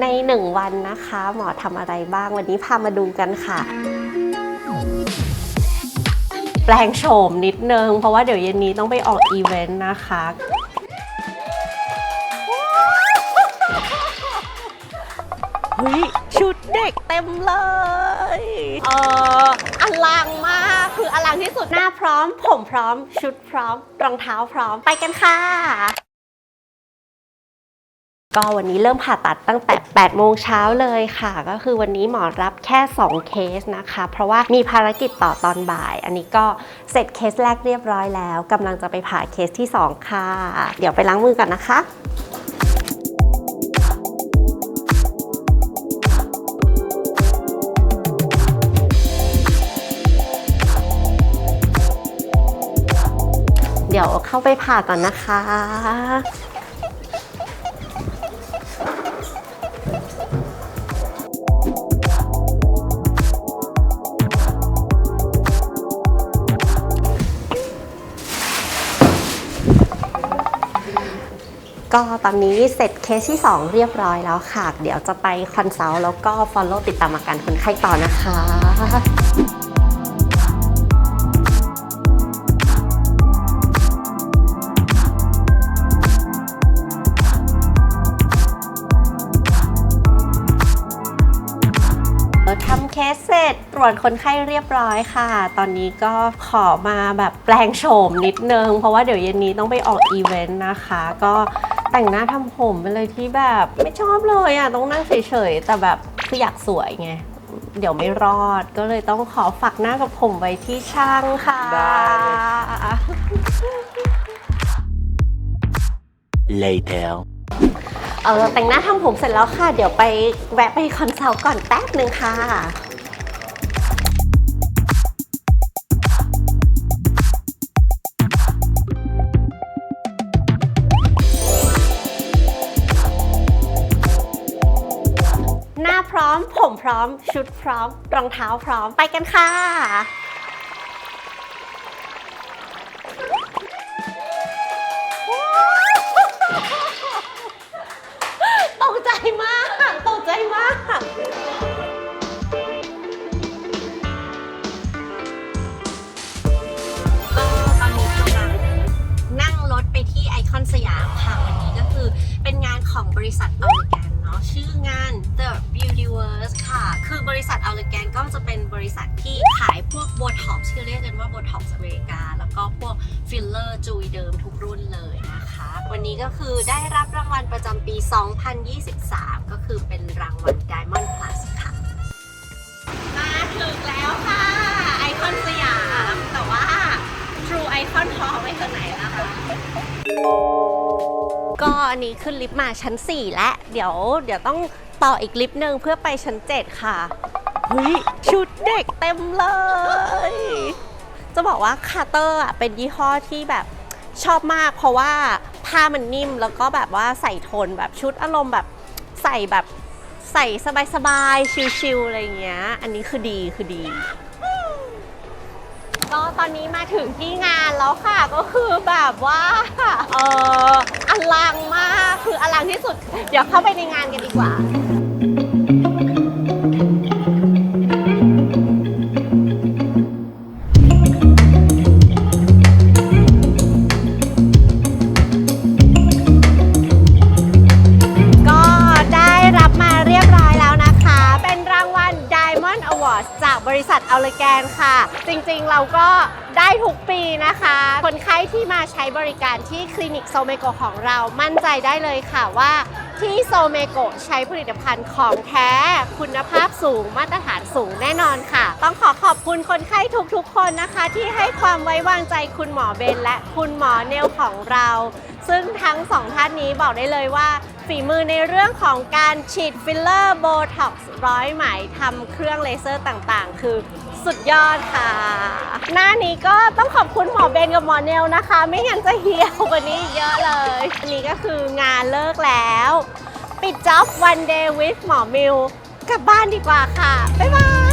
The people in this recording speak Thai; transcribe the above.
ใน1วันนะคะ หมอทำอะไรบ้างวันนี้พามาดูกันค่ะ แปลงโฉมนิดนึง เพราะว่าเดี๋ยวเย็นนี้ต้องไปออกอีเวนต์นะคะ เฮ้ย ชุดเด็กเต็มเลย เอออลังมาก คืออลังที่สุดหน้าพร้อม ผมพร้อม ชุดพร้อม รองเท้าพร้อมไปกันค่ะ ก็วันนี้เริ่มผ่าตัดตั้งแต่ 8 โมงเช้าเลยค่ะ ก็คือวันนี้หมอรับแค่ 2 เคสนะคะ เพราะว่ามีภารกิจต่อตอนบ่าย อันนี้ก็เสร็จเคสแรกเรียบร้อยแล้วกำลังจะไปผ่าเคสที่ 2 ค่ะ เดี๋ยวไปล้างมือก่อนนะคะเดี๋ยวเข้าไปผ่าก่อนนะคะ ก็ตอนนี้เสร็จเคสที่ 2 เรียบร้อยแล้วค่ะ เดี๋ยวจะไปคอนซัลท์แล้วก็ follow ติดตามอาการคนไข้ต่อนะคะทำเคสเสร็จตรวจคนไข้เรียบร้อยค่ะ ตอนนี้ก็ขอมาแบบแปลงโฉมนิดนึง เพราะว่าเดี๋ยวเย็นนี้ต้องไปออกอีเวนต์นะคะ ก็ แต่งหน้าทำผมไปเลยที่แบบไม่ชอบเลยอะต้องนั่งเฉยๆ แต่แบบคืออยากสวยไง เดี๋ยวไม่รอดก็เลยต้องขอฝักหน้ากับผมไว้ที่ช่างค่ะ ได้ Later. เออแต่งหน้าทำผมเสร็จแล้วค่ะ เดี๋ยวไปแวะไปคอนซัลท์ก่อนแป๊บหนึ่งค่ะ หน้าพร้อม ผมพร้อม ชุดพร้อม รองเท้าพร้อมไปกันค่ะ ตกใจมาก ตกใจมาก ก็ตอนนี้กำลังนั่งรถไปที่ไอคอนสยามค่ะ วันนี้ก็คือเป็นงานของบริษัทอ l ล g a n เนาะชื่องาน The Beautyverse ค่ะ คือบริษัทอ l ล g a n ก็จะเป็นบริษัทที่ขายพวกโบท็อกซ์ที่เรียกกันว่าโบท็อกซ์อเมริกา แล้วก็พวกฟิลเลอร์จุยเดิมทุกรุ่นเลยนะคะ วันนี้ก็คือได้รับรางวัลประจำปี 2023 ก็คือเป็นรางวัล Diamond Plus ค่ะ มาถึงแล้วค่ะ ไอคอนสยาม แต่ว่า True Icon Hall ไว้ข้างไหนนะคะ ก็อันนี้ขึ้นลิฟต์มาชั้น 4 และเดี๋ยวเดี๋ยวต้องต่ออีกลิฟต์หนึ่งเพื่อไปชั้น 7 ค่ะเฮ้ยชุดเด็กเต็มเลย จะบอกว่าคาร์เตอร์อะเป็นยี่ห้อที่แบบชอบมาก เพราะว่าผ้ามันนิ่มแล้วก็แบบว่าใส่โทนแบบชุดอารมณ์แบบใส่แบบใส่สบายๆชิลๆอะไรอย่างเงี้ย อันนี้คือดีคือดี ก็ตอนนี้มาถึงที่งานแล้วค่ะก็คือแบบว่าเอออ ลังมากคืออลังที่สุด เดี๋ยวเข้าไปในงานกันดีกว่าก็ได้รับมาเรียบร้อยแล้วนะคะเป็นรางวัล Diamond Awards จากบริษัทอ l ล g a n ค่ะ จริงๆเราก็ได้ทุกปีนะคะ คนไข้ที่มาใช้บริการที่คลินิกโซเมโกของเรามั่นใจได้เลยค่ะว่าที่โซเมโกใช้ผลิตภัณฑ์ของแท้ คุณภาพสูงมาตรฐานสูงแน่นอนค่ะ ต้องขอขอบคุณคนไข้ทุกๆ คนนะคะ ที่ให้ความไว้วางใจคุณหมอเบนและคุณหมอเนลของเรา ซึ่งทั้งสองท่านนี้บอกได้เลยว่า ฝีมือในเรื่องของการฉีดฟิลเลอร์โบท็อกซ์ร้อยไหมทำเครื่องเลเซอร์ต่างๆ คือ สุดยอดค่ะ หน้านี้ก็ต้องขอบคุณหมอเบนกับหมอเนลนะคะ ไม่งั้นจะเหี่ยวกว่านี้เยอะเลยอันนี้ก็คืองานเลิกแล้ว ปิดจ็อบ one day with หมอมิวกลับบ้านดีกว่าค่ะ บ๊ายบาย